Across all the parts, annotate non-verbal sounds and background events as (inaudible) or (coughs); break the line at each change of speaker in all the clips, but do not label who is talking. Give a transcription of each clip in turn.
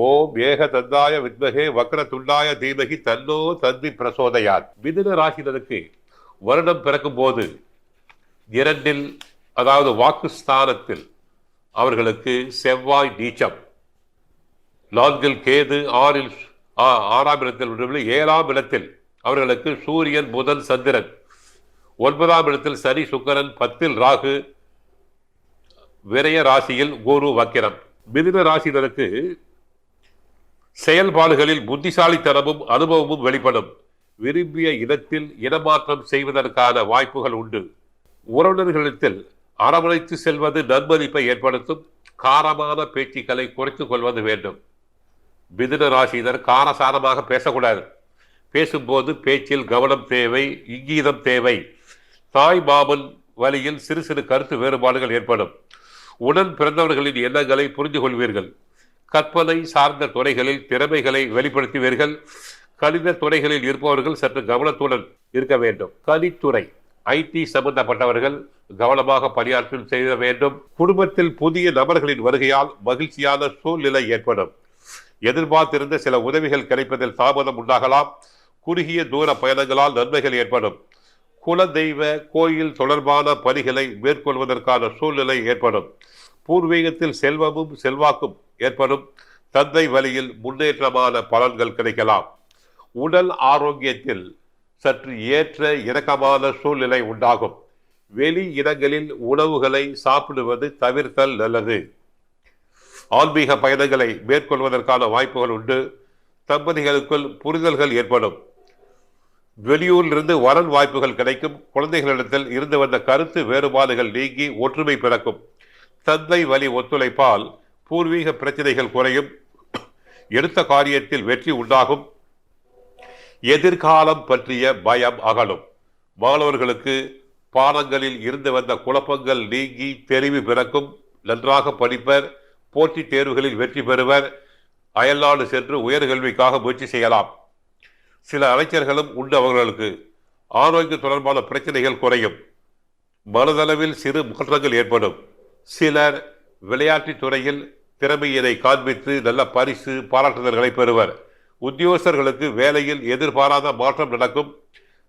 ஓம் ஏக தந்தாய வித்மகே வக்ர துண்டாய தீமகி தன்னோ தந்தி பிரசோதையார் மிதுன ராசினருக்கு வருடம் பிறக்கும் போது இரண்டில் அதாவது வாக்குஸ்தானத்தில் அவர்களுக்கு செவ்வாய் நீச்சம். நான்கில் கேது ஆறில் ஆ- ஆறாம் இடத்தில் ஏழாம் இடத்தில் அவர்களுக்கு சூரியன் புதன் சந்திரன். ஒன்பதாம் இடத்தில் சனி சுக்கரன் பத்தில் ராகு விரய ராசியில் குரு வக்கிரம். மிதுன ராசினருக்கு செயல்பாடுகளில் புத்திசாலித்தனமும் அனுபவமும் வெளிப்படும். விரும்பிய இடத்தில் இடமாற்றம் செய்வதற்கான வாய்ப்புகள் உண்டு. உறவினர்களிடத்தில் அரவணைத்து செல்வது நன்மதிப்பை ஏற்படுத்தும் காரமான பேச்சுக்களை குறைத்துக் கொள்வது வேண்டும். மிதுன ராசியினர் காரசாரமாக பேசக்கூடாது. பேசும்போது பேச்சில் கவனம் தேவை இங்கீதம் தேவை. தாய் மாமன் வழியில் சிறு சிறு கருத்து வேறுபாடுகள் ஏற்படும். உடன் பிறந்தவர்களின் எண்ணங்களை புரிந்து கொள்வீர்கள் கற்பனை சார்ந்த துறைகளில் திறமைகளை வெளிப்படுத்துவீர்கள். கணித துறைகளில் இருப்பவர்கள் சற்று கவனத்துடன் இருக்க வேண்டும். கலித்துறை ஐடி சம்பந்தப்பட்டவர்கள் கவனமாக பணியாற்றும் செய்ய வேண்டும். குடும்பத்தில் புதிய நபர்களின் வருகையால் மகிழ்ச்சியான சூழ்நிலை ஏற்படும். எதிர்பார்த்திருந்த சில உதவிகள் கிடைப்பதில் தாமதம் உண்டாகலாம். குறுகிய தூர பயணங்களால் நன்மைகள் ஏற்படும். குலதெய்வ கோயில் தொடர்பான பணிகளை மேற்கொள்வதற்கான சூழ்நிலை ஏற்படும். பூர்வீகத்தில் செல்வமும் செல்வாக்கும் ஏற்படும் தந்தை வழியில் முன்னேற்றமான பலன்கள் கிடைக்கலாம். உடல் ஆரோக்கியத்தில் சற்று ஏற்ற இறக்கமான சூழ்நிலை உண்டாகும். வெளி இடங்களில் உணவுகளை சாப்பிடுவது தவிர்த்தல் நல்லது. ஆன்மீக பயணங்களை மேற்கொள்வதற்கான வாய்ப்புகள் உண்டு. தம்பதிகளுக்குள் புரிதல்கள் ஏற்படும். வெளியூரிலிருந்து வரன் வாய்ப்புகள் கிடைக்கும். குழந்தைகளிடத்தில் இருந்து வந்த கருத்து வேறுபாடுகள் நீங்கி ஒற்றுமை பிறக்கும். தந்தை வழி ஒத்துழைப்பால் பூர்வீக பிரச்சனைகள் குறையும் எடுத்த காரியத்தில் வெற்றி உண்டாகும் எதிர்காலம் பற்றிய பயம் அகலும். மாணவர்களுக்கு பாடங்களில் இருந்து வந்த குழப்பங்கள் நீங்கி தெளிவு பிறக்கும். நன்றாக படிப்பர் போட்டித் தேர்வுகளில் வெற்றி பெறுவர் அயல்நாடு சென்று உயர்கல்விக்காக முயற்சி செய்யலாம். சில அமைச்சர்களும் உண்டு அவர்களுக்கு. ஆரோக்கிய தொடர்பான பிரச்சனைகள் குறையும். மனதளவில் சிறு மாற்றங்கள் ஏற்படும். சிலர் விளையாட்டுத் துறையில் திறமையினை காண்பித்து நல்ல பரிசு பாராட்டுதல்களை பெறுவர். உத்தியோகஸ்தர்களுக்கு வேலையில் எதிர்பாராத மாற்றம் நடக்கும்.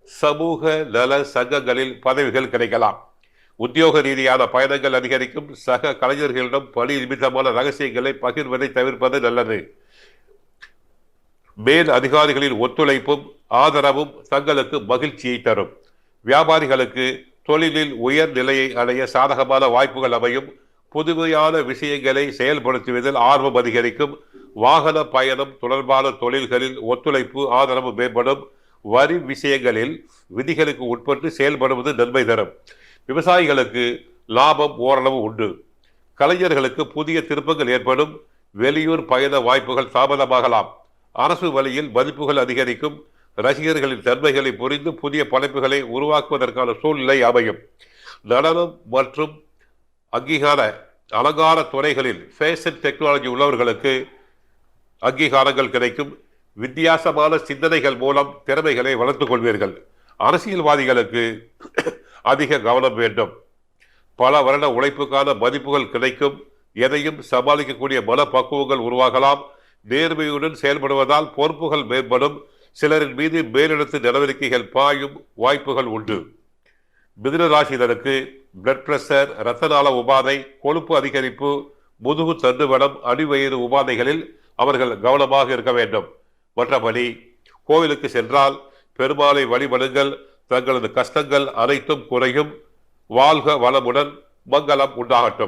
சமூக நல சங்கங்களில் பதவிகள் கிடைக்கலாம். உத்தியோக ரீதியான பயணங்கள் அதிகரிக்கும். சக கலைஞர்களிடம் பணி நிமித்தமான ரகசியங்களை பகிர்வதை தவிர்ப்பது நல்லது. மேல் அதிகாரிகளின் ஒத்துழைப்பும் ஆதரவும் தங்களுக்கு மகிழ்ச்சியை தரும். வியாபாரிகளுக்கு தொழிலில் உயர் நிலையை அடைய சாதகமான வாய்ப்புகள் அமையும். புதுமையான விஷயங்களை செயல்படுத்துவதில் ஆர்வம் அதிகரிக்கும். வாகன பயணம் தொடர்பான தொழில்களில் ஒத்துழைப்பு ஆதரவு மேம்படும். வரி விஷயங்களில் விதிகளுக்கு உட்பட்டு செயல்படுவது நன்மை தரும். விவசாயிகளுக்கு லாபம் ஓரளவு உண்டு. கலைஞர்களுக்கு புதிய திருப்பங்கள் ஏற்படும். வெளியூர் பயண வாய்ப்புகள் தாமதமாகலாம். அரசு வழியில் மதிப்புகள் அதிகரிக்கும். ரசிகர்களின் தன்மைகளை புரிந்து புதிய படைப்புகளை உருவாக்குவதற்கான சூழ்நிலை அமையும். நடனம் மற்றும் அங்கீகார அலங்கார துறைகளில் ஃபேஷன் டெக்னாலஜி உள்ளவர்களுக்கு அங்கீகாரங்கள் கிடைக்கும். வித்தியாசமான சிந்தனைகள் மூலம் திறமைகளை வளர்த்து கொள்வீர்கள். அரசியல்வாதிகளுக்கு (coughs) அதிக கவனம் வேண்டும். பல வருட உழைப்புக்கான மதிப்புகள் கிடைக்கும். எதையும் சமாளிக்கக்கூடிய மனப்பக்குவங்கள் உருவாகலாம். நேர்மையுடன் செயல்படுவதால் பொறுப்புகள் மேம்படும். சிலரின் மீது மேலிடத்து நடவடிக்கைகள் பாயும் வாய்ப்புகள் உண்டு. மிதுனராசிதனுக்கு பிளட் பிரஷர் இரத்தநாள உபாதை கொழுப்பு அதிகரிப்பு முதுகு தண்டுவடம் அடிவயிறு உபாதைகளில் அவர்கள் கவனமாக இருக்க வேண்டும். மற்றபடி கோவிலுக்கு சென்றால் பெருமாளை வழிபடுங்கள். தங்களது கஷ்டங்கள் அனைத்தும் குறையும். வாழ்க வளமுடன் மங்களம் உண்டாகட்டும்.